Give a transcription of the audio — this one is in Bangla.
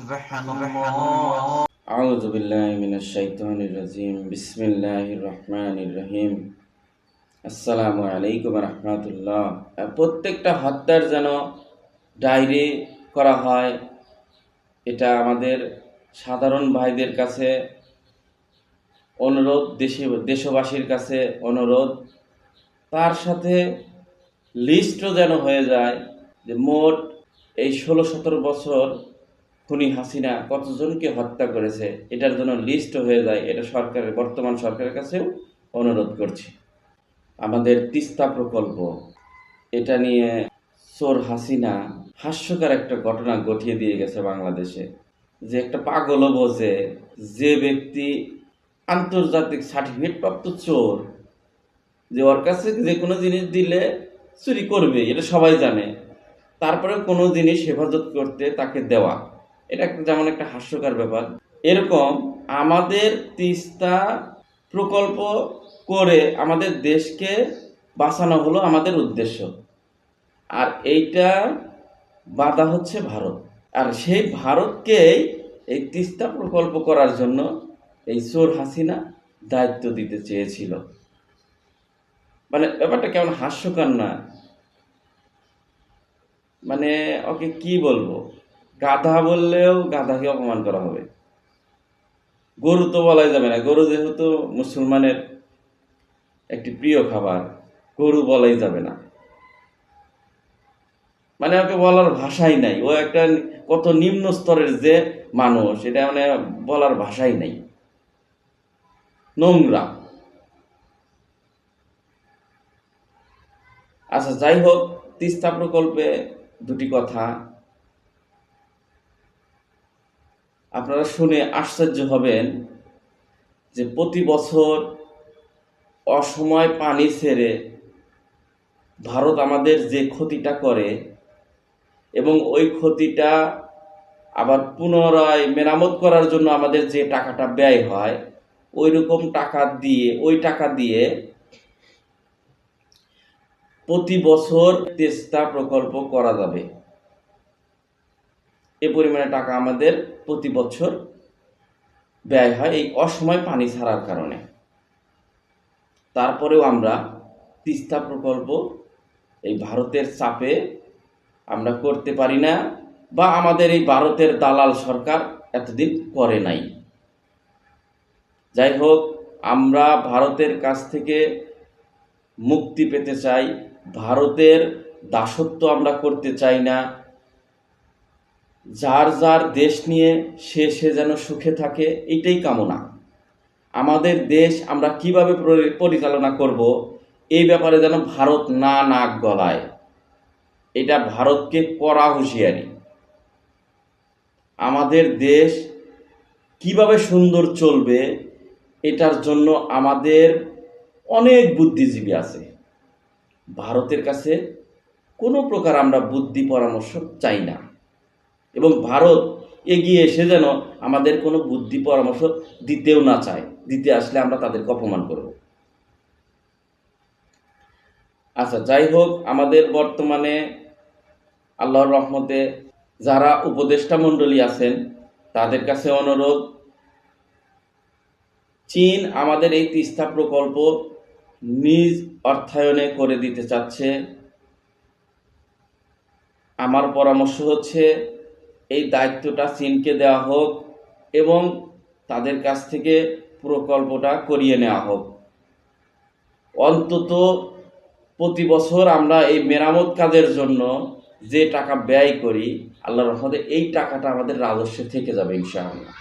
سبحان الله أعوذ بالله من الشيطان الرجيم بسم الله الرحمن الرحيم আসসালামু আলাইকুম রহমতুল্লাহ প্রত্যেকটা হত্যার যেন ডায়েরি করা হয় এটা আমাদের সাধারণ ভাইদের কাছে অনুরোধ দেশে দেশবাসীর কাছে অনুরোধ তার সাথে লিস্টও যেন হয়ে যায় যে মোট এই ষোলো সতেরো বছর খুনি হাসিনা কতজনকে হত্যা করেছে, এটার জন্য লিস্ট হয়ে যায়, এটা সরকারের, বর্তমান সরকারের কাছেও অনুরোধ করছি। আমাদের তিস্তা প্রকল্প, এটা নিয়ে সোর হাসিনা হাস্যকর একটা ঘটনা ঘটিয়ে দিয়ে গেছে বাংলাদেশে, যে একটা পাগলও বোঝে যে ব্যক্তি আন্তর্জাতিক সার্টিফিকেট প্রাপ্ত চোর, যে ওর কাছে যে কোনো জিনিস দিলে চুরি করবে, এটা সবাই জানে তারপরে কোনো জিনিস হেফাজত করতে তাকে দেওয়া। এটা যেমন একটা হাস্যকর ব্যাপার। এরকম আমাদের তিস্তা প্রকল্প করে আমাদের দেশকে বাঁচানো হলো আমাদের উদ্দেশ্য। আর এইটা বাধা হচ্ছে ভারত। আর সেই ভারতকেই এই তিস্তা প্রকল্প করার জন্য এই চোর হাসিনা দায়িত্ব দিতে চেয়েছিল। মানে ব্যাপারটা কেমন হাস্যকর না? মানে ওকে কি বলব? গাধা বললেও গাধাকে অপমান করা হবে। গরু তো বলাই যাবে না। গরু যেহেতু মুসলমানের একটি প্রিয় খাবার, গরু বলাই যাবে না। মানে ওকে বলার ভাষাই নাই। ও একটা কত নিম্ন স্তরের যে মানুষ, এটা মানে বলার ভাষাই নাই। নোংরা। আচ্ছা যাই হোক, তিস্তা প্রকল্পে দুটি কথা। আপনারা শুনে আশ্চর্য হবেন যে প্রতি বছর অসময় পানি ছেড়ে ভারত আমাদের যে ক্ষতিটা করে এবং ওই ক্ষতিটা আবার পুনরায় মেরামত করার জন্য আমাদের যে টাকাটা ব্যয় হয় ওই রকম টাকা দিয়ে, ওই টাকা দিয়ে প্রতি বছর তেস্তা প্রকল্প করা যাবে। এ পরিমাণে টাকা আমাদের প্রতি বছর ব্যয় হয় এই অসময় পানি ছাড়ার কারণে। তারপরেও আমরা তিস্তা প্রকল্প এই ভারতের চাপে আমরা করতে পারি না বা আমাদের এই ভারতের দালাল সরকার এতদিন করে নাই। যাই হোক, আমরা ভারতের কাছ থেকে মুক্তি পেতে চাই, ভারতের দাসত্ব আমরা করতে চাই না যার যার দেশ নিয়ে সে সে যেন সুখে থাকে, এটাই কামনা। আমাদের দেশ আমরা কীভাবে পরিচালনা করব, এই ব্যাপারে যেন ভারত না নাক গলায়। এটা ভারতকে করা হুঁশিয়ারি। আমাদের দেশ কীভাবে সুন্দর চলবে, এটার জন্য আমাদের অনেক বুদ্ধিজীবী আছে। ভারতের কাছে কোনো প্রকার আমরা বুদ্ধি পরামর্শ চাই না। এবং ভারত এগিয়ে এসে যেন আমাদের কোনো বুদ্ধি পরামর্শ দিতেও না চায়। দিতে আসলে আমরা তাদেরকে অপমান করব। আচ্ছা যাই হোক, আমাদের বর্তমানে আল্লাহর রহমতে যারা উপদেষ্টা মণ্ডলী আছেন, তাদের কাছে অনুরোধ, চীন আমাদের এই তিস্তা প্রকল্প নিজ অর্থায়নে করে দিতে চাচ্ছে। আমার পরামর্শ হচ্ছে এই দায়িত্বটা চীনকে দেওয়া হোক এবং তাদের কাছ থেকে প্রকল্পটা করিয়ে নেওয়া হোক। অন্তত প্রতি বছর আমরা এই মেরামত কাজের জন্য যে টাকা ব্যয় করি আল্লাহ রহমতে এই টাকাটা আমাদের রাজস্বে থেকে যাবে ইনশাআল্লাহ।